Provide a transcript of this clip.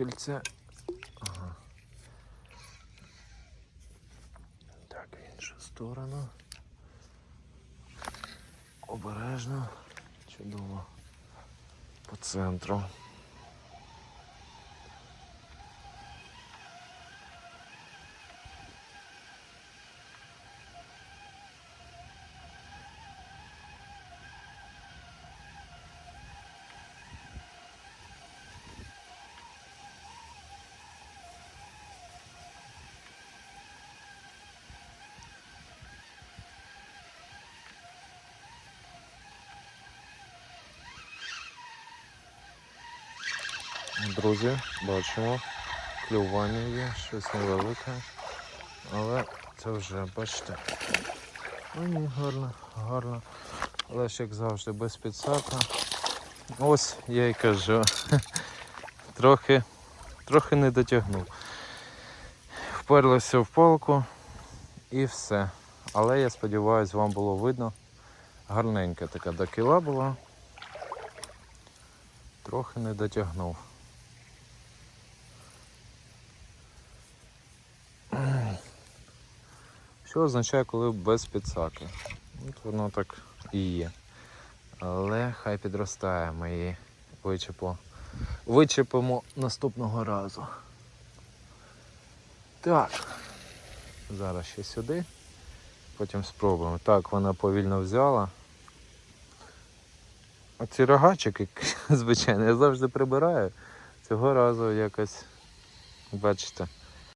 кільце. Ага. Так, в іншу сторону. Обережно. Чудово. По центру. Друзі, бачимо, клювання є, щось невелике, але це вже, бачите. Ну гарно, гарно. Але ж як завжди без підсака. Ось я й кажу. Трохи, трохи не дотягнув. Вперлося в палку і все. Але я сподіваюся, вам було видно. Гарненька така до кіла була. Трохи не дотягнув. Що означає, коли без підсаки? От воно так і є. Але хай підростає, ми її вичепо. Вичепимо наступного разу. Так. Зараз ще сюди. Потім спробуємо. Так, вона повільно взяла. Оці рогачики, звичайно, я завжди прибираю. Цього разу якось, бачите,